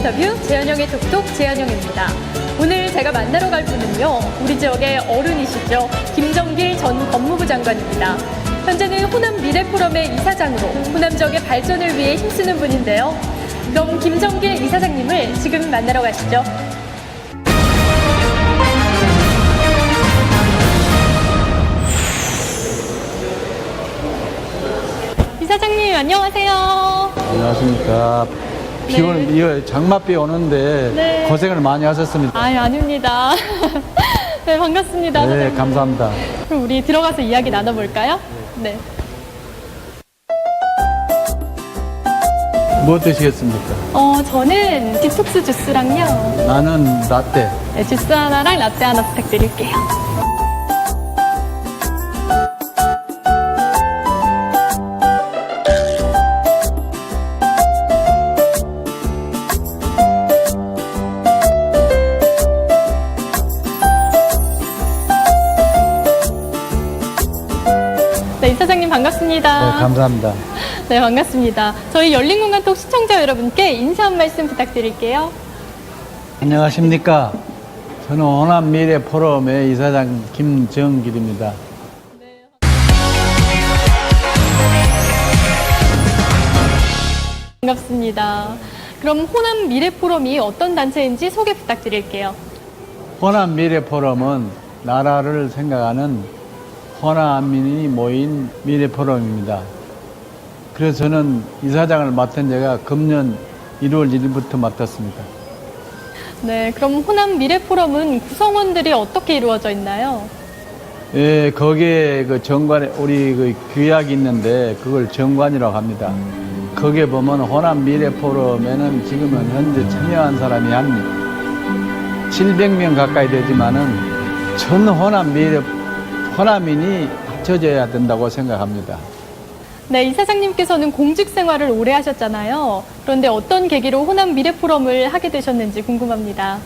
인터뷰 재현영의 톡톡 재현영입니다. 오늘 제가 만나러 갈 분은요, 우리 지역의 어른이시죠. 김정길 전 법무부 장관입니다. 현재는 호남 미래포럼의 이사장으로 호남 지역의 발전을 위해 힘쓰는 분인데요. 그럼 김정길 이사장님을 지금 만나러 가시죠. 이사장님 안녕하세요. 안녕하십니까. 비 네. 오는, 이거 장맛비 오는데 네. 고생을 많이 하셨습니다. 아유 아닙니다. 네 반갑습니다. 네, 사장님. 감사합니다. 그럼 우리 들어가서 이야기 나눠볼까요? 네. 뭐 드시겠습니까? 어 저는 디톡스 주스랑요. 나는 라떼. 네, 주스 하나랑 라떼 하나 부탁드릴게요. 반갑습니다. 감사합니다. 네, 반갑습니다. 저희 열린공간톡 시청자 여러분께 인사 한 말씀 부탁드릴게요. 안녕하십니까. 저는 호남 미래 포럼의 이사장 김정길입니다. 반갑습니다. 그럼 호남 미래 포럼이 어떤 단체인지 소개 부탁드릴게요. 호남 미래 포럼은 나라를 생각하는 호남민이 모인 미래 포럼입니다. 그래서 저는 이사장을 맡은 제가 금년 1월 1일부터 맡았습니다. 네, 그럼 호남 미래 포럼은 구성원들이 어떻게 이루어져 있나요? 예, 거기에 그 정관에 우리 그 규약이 있는데 그걸 정관이라고 합니다. 거기에 보면 호남 미래 포럼에는 지금은 현재 참여한 사람이 한 700명 가까이 되지만은 전 호남 미래 호남인이 합쳐져야 된다고 생각합니다. 네, 이 사장님께서는 공직 생활을 오래 하셨잖아요. 그런데 어떤 계기로 호남 미래 포럼을 하게 되셨는지 궁금합니다.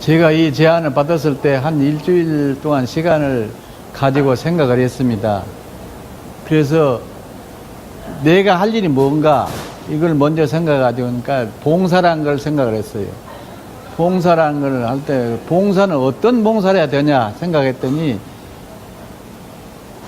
제가 이 제안을 받았을 때 한 일주일 동안 시간을 가지고 생각을 했습니다. 그래서 내가 할 일이 뭔가 이걸 먼저 생각해가지고 그러니까 봉사란 걸 생각을 했어요. 봉사란 걸할 때 봉사는 어떤 봉사를 해야 되냐 생각했더니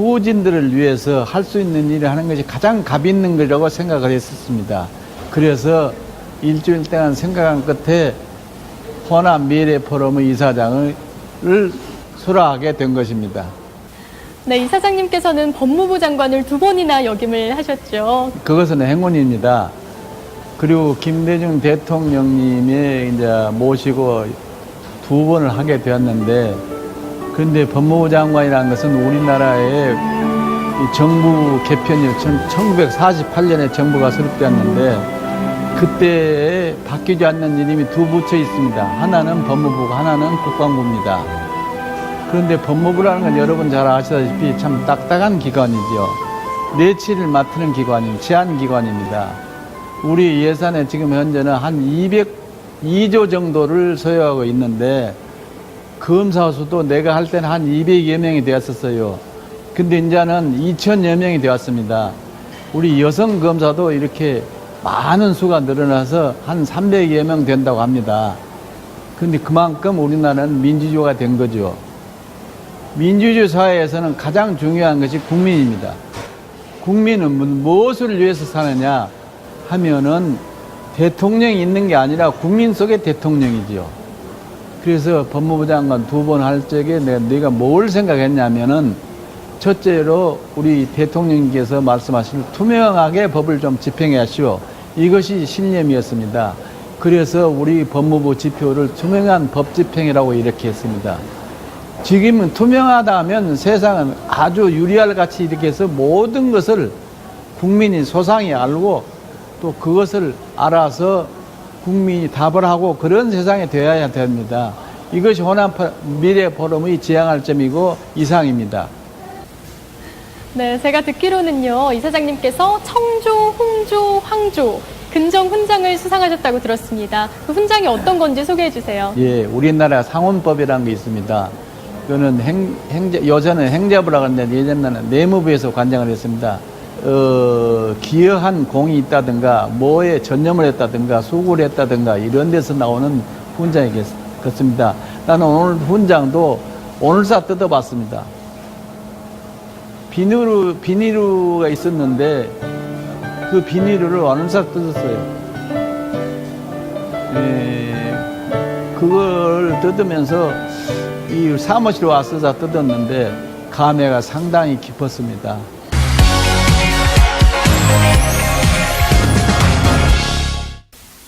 후진들을 위해서 할 수 있는 일을 하는 것이 가장 값 있는 거라고 생각을 했었습니다. 그래서 일주일 동안 생각한 끝에 호남 미래 포럼의 이사장을 수락하게 된 것입니다. 네, 이사장님께서는 법무부 장관을 두 번이나 역임을 하셨죠. 그것은 행운입니다. 그리고 김대중 대통령님의 이제 모시고 두 번을 하게 되었는데, 그런데 법무부 장관이라는 것은 우리나라의 이 정부 개편이 1948년에 정부가 수립되었는데, 그때 바뀌지 않는 이름이 두 부처 있습니다. 하나는 법무부고 하나는 국방부입니다. 그런데 법무부라는 건 여러분 잘 아시다시피 참 딱딱한 기관이죠. 내치를 맡는 기관인 제한 기관입니다. 우리 예산에 지금 현재는 한 202조 정도를 소요하고 있는데 검사 수도 내가 할 때는 한 200여 명이 되었었어요. 근데 이제는 2천여 명이 되었습니다. 우리 여성 검사도 이렇게 많은 수가 늘어나서 한 300여 명 된다고 합니다. 근데 그만큼 우리나라는 민주주의가 된 거죠. 민주주의 사회에서는 가장 중요한 것이 국민입니다. 국민은 무- 무엇을 위해서 사느냐 하면은 대통령이 있는 게 아니라 국민 속의 대통령이지요. 그래서 법무부 장관 두 번 할 적에 내가, 내가 뭘 생각했냐면은 첫째로 우리 대통령께서 말씀하신 투명하게 법을 좀 집행해 하시오. 이것이 신념이었습니다. 그래서 우리 법무부 지표를 투명한 법 집행이라고 이렇게 했습니다. 지금은 투명하다 하면 세상은 아주 유리할 같이 이렇게 해서 모든 것을 국민이 소상히 알고 또 그것을 알아서 국민이 답을 하고 그런 세상이 되어야 됩니다. 이것이 호남 포- 미래 포럼의 지향할 점이고 이상입니다. 네, 제가 듣기로는요, 이사장님께서 청조, 홍조, 황조, 근정 훈장을 수상하셨다고 들었습니다. 그 훈장이 어떤 건지 소개해 주세요. 예, 우리나라 상원법이라는 게 있습니다. 그거는 행, 행제, 요새는 행자부라고 하는데 예전에는 내무부에서 관장을 했습니다. 어, 기여한 공이 있다든가 뭐에 전념을 했다든가 수고를 했다든가 이런 데서 나오는 훈장이겠습니다. 나는 오늘 훈장도 오늘사 뜯어봤습니다. 비누로 비닐루가 있었는데 그 비닐루를 오늘사 뜯었어요. 예, 그걸 뜯으면서 이 사무실 와서 뜯었는데 감회가 상당히 깊었습니다.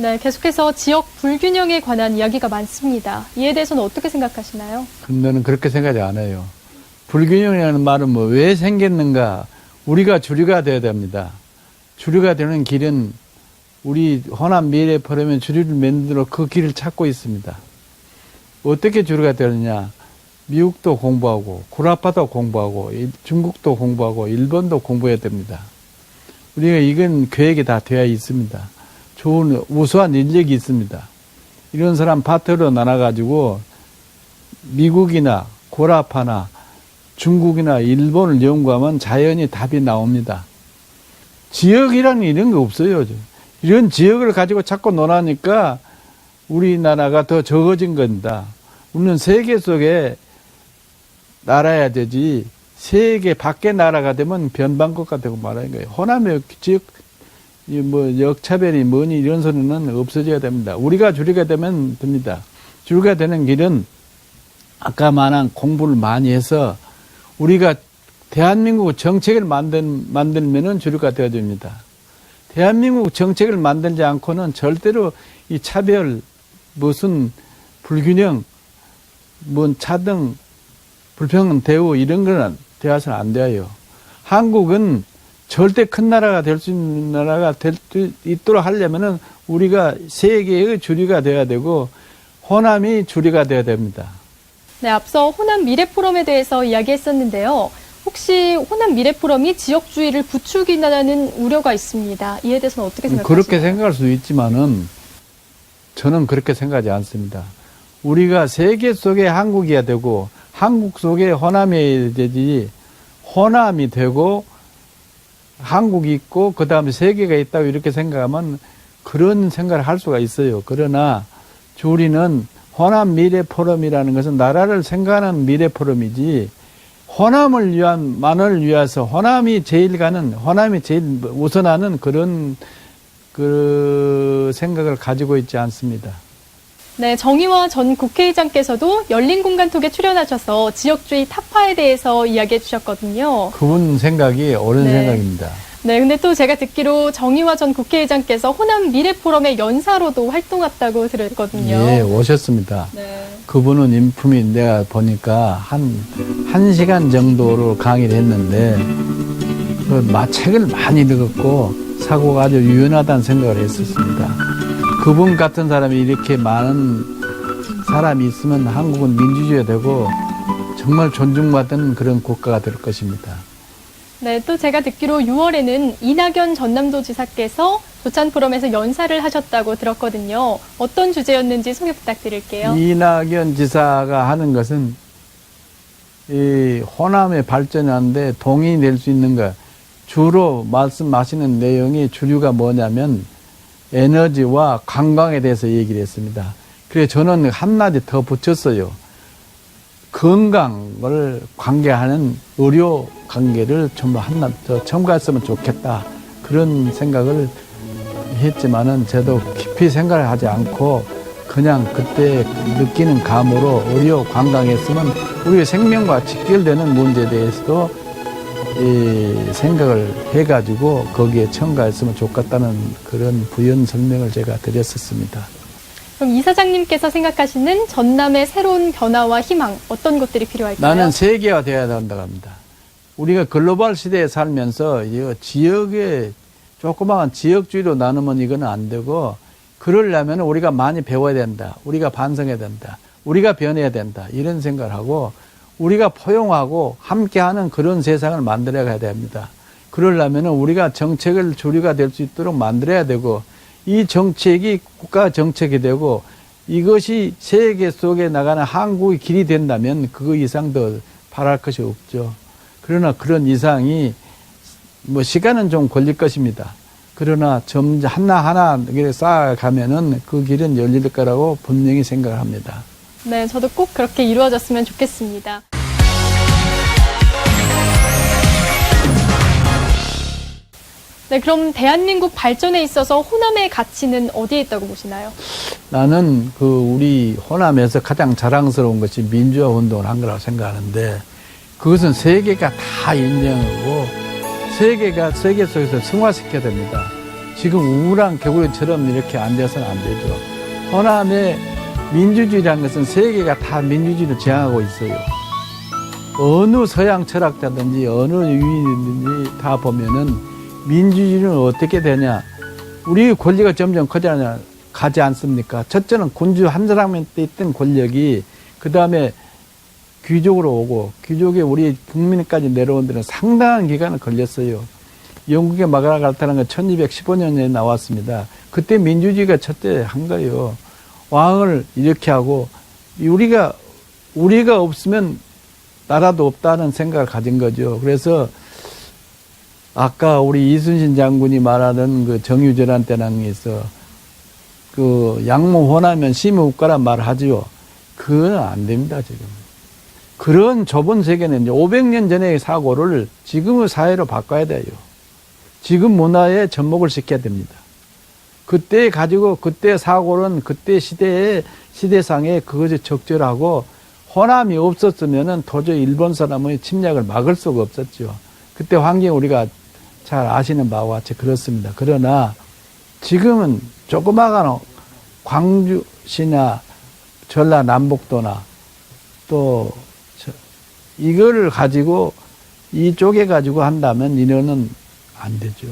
네, 계속해서 지역 불균형에 관한 이야기가 많습니다. 이에 대해서는 어떻게 생각하시나요? 근데는 그렇게 생각하지 않아요. 불균형이라는 말은 뭐 왜 생겼는가? 우리가 주류가 되어야 됩니다. 주류가 되는 길은 우리 호남 미래 포럼의 주류를 만들어 그 길을 찾고 있습니다. 어떻게 주류가 되느냐? 미국도 공부하고 구라파도 공부하고 일- 중국도 공부하고 일본도 공부해야 됩니다. 우리가 이건 계획이 다 되어 있습니다. 좋은 우수한 인력이 있습니다. 이런 사람 파트로 나눠가지고 미국이나 고라파나 중국이나 일본을 연구하면 자연히 답이 나옵니다. 지역이라는 이런 거 없어요. 이런 지역을 가지고 자꾸 논하니까 우리나라가 더 적어진 겁니다. 우리는 세계 속에 나라야 되지 세계 밖의 나라가 되면 변방국가 되고 말하는 거예요. 호남의 지역 이 뭐 역차별이 뭐니 이런 소리는 없어져야 됩니다. 우리가 주류가 되면 됩니다. 주류가 되는 길은 아까 말한 공부를 많이 해서 우리가 대한민국 정책을 만든, 만들면은 주류가 되어줍니다. 대한민국 정책을 만들지 않고는 절대로 이 차별, 무슨 불균형, 뭔 차등, 불평등 대우 이런 거는 되어서는 안 돼요. 한국은 절대 큰 나라가 될 수 있는 나라가 될 수 있도록 하려면은 우리가 세계의 주류가 돼야 되고 호남이 주류가 돼야 됩니다. 네, 앞서 호남 미래 포럼에 대해서 이야기했었는데요. 혹시 호남 미래 포럼이 지역주의를 부추긴다는 우려가 있습니다. 이에 대해서는 어떻게 생각하시나요? 그렇게 생각할 수 있지만은 저는 그렇게 생각하지 않습니다. 우리가 세계 속에 한국이야 되고 한국 속에 호남이 되지 호남이 되고 한국이 있고 그 다음에 세계가 있다고 이렇게 생각하면 그런 생각을 할 수가 있어요. 그러나 우리는 호남 미래 포럼이라는 것은 나라를 생각하는 미래 포럼이지 호남을 위한 만을 위해서 호남이 제일 가는 호남이 제일 우선하는 그런 그 생각을 가지고 있지 않습니다. 네, 정의화 전 국회의장께서도 열린 공간 톡에 출연하셔서 지역주의 타파에 대해서 이야기해 주셨거든요. 그분 생각이 옳은 네. 생각입니다. 네, 근데 또 제가 듣기로 정의화 전 국회의장께서 호남 미래 포럼의 연사로도 활동했다고 들었거든요. 예, 오셨습니다. 네. 그분은 인품이 내가 보니까 한, 한 시간 정도로 강의를 했는데, 그 마- 책을 많이 읽었고, 사고가 아주 유연하다는 생각을 했었습니다. 그분 같은 사람이 이렇게 많은 사람이 있으면 한국은 민주주의가 되고, 정말 존중받는 그런 국가가 될 것입니다. 네, 또 제가 듣기로 6월에는 이낙연 전남도지사께서 조찬 포럼에서 연사를 하셨다고 들었거든요. 어떤 주제였는지 소개 부탁드릴게요. 이낙연 지사가 하는 것은 이 호남의 발전하는데 동인이 될수 있는 것 주로 말씀하시는 내용이 주류가 뭐냐면 에너지와 관광에 대해서 얘기를 했습니다. 그래서 저는 한마디 더 붙였어요. 건강을 관계하는 의료 관계를 전부 하나 더 첨가했으면 좋겠다. 그런 생각을 했지만은 저도 깊이 생각을 하지 않고 그냥 그때 느끼는 감으로 의료 관광했으면 우리의 생명과 직결되는 문제에 대해서도 이 생각을 해가지고 거기에 첨가했으면 좋겠다는 그런 부연 설명을 제가 드렸었습니다. 그럼 이사장님께서 생각하시는 전남의 새로운 변화와 희망 어떤 것들이 필요할까요? 나는 세계화 돼야 된다고 합니다. 우리가 글로벌 시대에 살면서 이 지역의 조그마한 지역주의로 나누면 이거는 안 되고 그러려면 우리가 많이 배워야 된다. 우리가 반성해야 된다. 우리가 변해야 된다. 이런 생각을 하고 우리가 포용하고 함께하는 그런 세상을 만들어 가야 됩니다. 그러려면 우리가 정책을 주류가 될 수 있도록 만들어야 되고 이 정책이 국가 정책이 되고 이것이 세계 속에 나가는 한국의 길이 된다면 그 이상 더 바랄 것이 없죠. 그러나 그런 이상이 뭐 시간은 좀 걸릴 것입니다. 그러나 점 하나하나 쌓아가면은 그 길은 열릴 거라고 분명히 생각을 합니다. 네, 저도 꼭 그렇게 이루어졌으면 좋겠습니다. 네, 그럼 대한민국 발전에 있어서 호남의 가치는 어디에 있다고 보시나요? 나는 그 우리 호남에서 가장 자랑스러운 것이 민주화 운동을 한 거라고 생각하는데 그것은 세계가 다 인정하고 세계가 세계 속에서 승화시켜야 됩니다. 지금 우울한 개구리처럼 이렇게 앉아서는 안 되죠. 호남의 민주주의라는 것은 세계가 다 민주주의를 지향하고 있어요. 어느 서양 철학자든지 어느 유인이든지 다 보면은 민주주의는 어떻게 되냐. 우리 권리가 점점 커지냐, 가지 않습니까? 첫째는 군주 한 사람한테 있던 권력이 그 다음에 귀족으로 오고 귀족이 우리 국민까지 내려온 데는 상당한 기간을 걸렸어요. 영국의 마가라 갈타는 건 1215년에 나왔습니다. 그때 민주주의가 첫째 한 거예요. 왕을 이렇게 하고 우리가 우리가 없으면 나라도 없다는 생각을 가진 거죠. 그래서 아까 우리 이순신 장군이 말하는 그 정유재란 때랑에서 그 양모 호나면 심의 국가란 말을 하지요. 그건 안 됩니다, 지금. 그런 좁은 세계는 이제 500년 전의 사고를 지금의 사회로 바꿔야 돼요. 지금 문화에 접목을 시켜야 됩니다. 그때 가지고 그때 사고는 그때 시대에 시대상에 그것이 적절하고 호남이 없었으면은 도저히 일본 사람의 침략을 막을 수가 없었죠. 그때 환경 우리가 잘 아시는 바와 같이 그렇습니다. 그러나 지금은 조그마한 광주시나 전라남북도나 또 저- 이거를 가지고 이쪽에 가지고 한다면 이거는 안 되죠.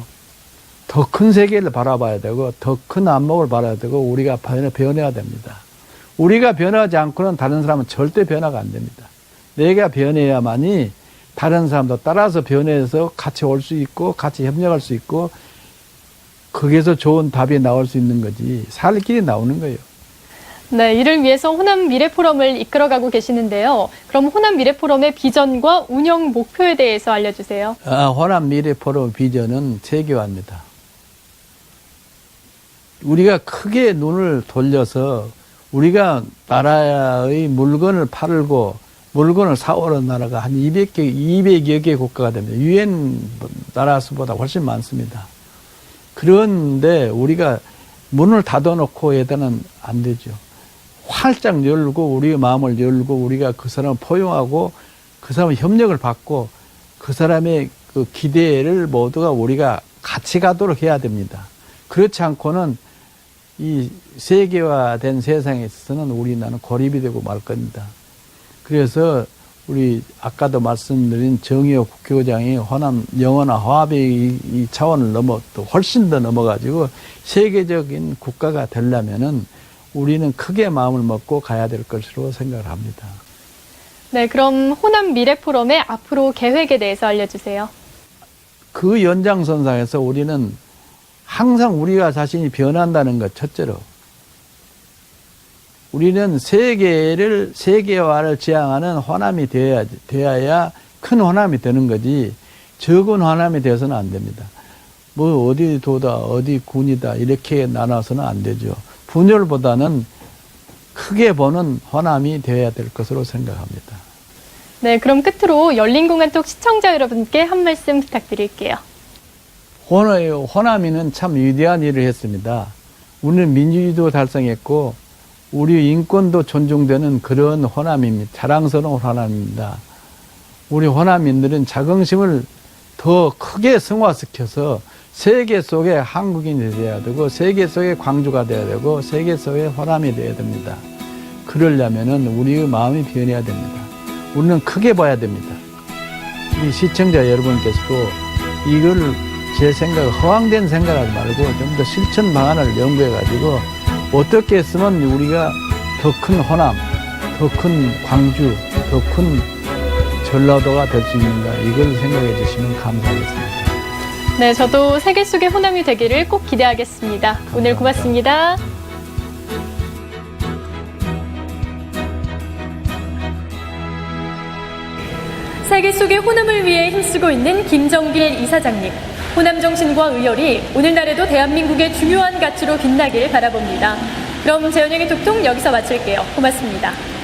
더 큰 세계를 바라봐야 되고 더 큰 안목을 바라야 되고 우리가 변해, 변해야 됩니다. 우리가 변하지 않고는 다른 사람은 절대 변화가 안 됩니다. 내가 변해야만이 다른 사람도 따라서 변해서 같이 올 수 있고 같이 협력할 수 있고 거기에서 좋은 답이 나올 수 있는 거지 살 길이 나오는 거예요. 네, 이를 위해서 호남 미래 포럼을 이끌어가고 계시는데요. 그럼 호남 미래 포럼의 비전과 운영 목표에 대해서 알려주세요. 아, 호남 미래 포럼 비전은 세계화입니다. 우리가 크게 눈을 돌려서 우리가 나라의 물건을 팔고 물건을 사오는 나라가 한 200개, 200여 개 국가가 됩니다. 유엔 나라 수보다 훨씬 많습니다. 그런데 우리가 문을 닫아놓고 해서는 안 되죠. 활짝 열고 우리의 마음을 열고 우리가 그 사람을 포용하고 그 사람의 협력을 받고 그 사람의 그 기대를 모두가 우리가 같이 가도록 해야 됩니다. 그렇지 않고는 이 세계화된 세상에 있어서는 우리나라는 고립이 되고 말 겁니다. 그래서 우리 아까도 말씀드린 정의호 국회의장이 호남 영원화 화합의 차원을 넘어 또 훨씬 더 넘어가지고 세계적인 국가가 되려면은 우리는 크게 마음을 먹고 가야 될 것으로 생각을 합니다. 네, 그럼 호남 미래 포럼의 앞으로 계획에 대해서 알려주세요. 그 연장선상에서 우리는 항상 우리가 자신이 변한다는 것 첫째로 우리는 세계를 세계화를 지향하는 호남이 되어야 되어야 큰 호남이 되는 거지 적은 호남이 되어서는 안 됩니다. 뭐 어디 도다 어디 군이다 이렇게 나눠서는 안 되죠. 분열보다는 크게 보는 호남이 되어야 될 것으로 생각합니다. 네, 그럼 끝으로 열린 공간톡 시청자 여러분께 한 말씀 부탁드릴게요. 호남, 호남이는 참 위대한 일을 했습니다. 우리는 민주주의도 달성했고, 우리 인권도 존중되는 그런 호남입니다. 자랑스러운 호남입니다. 우리 호남인들은 자긍심을 더 크게 승화시켜서 세계 속에 한국인이 되어야 되고, 세계 속에 광주가 되어야 되고, 세계 속에 호남이 되어야 됩니다. 그러려면은 우리의 마음이 변해야 됩니다. 우리는 크게 봐야 됩니다. 우리 시청자 여러분께서도 이걸 제 생각, 허황된 생각하지 말고 좀 더 실천 방안을 연구해가지고 어떻게 했으면 우리가 더 큰 호남, 더 큰 광주, 더 큰 전라도가 될 수 있는가 이걸 생각해 주시면 감사하겠습니다. 네, 저도 세계 속의 호남이 되기를 꼭 기대하겠습니다. 오늘 고맙습니다. 세계 속의 호남을 위해 힘쓰고 있는 김정길 이사장님. 호남 정신과 의열이 오늘날에도 대한민국의 중요한 가치로 빛나길 바라봅니다. 그럼 재현영의 톡톡 여기서 마칠게요. 고맙습니다.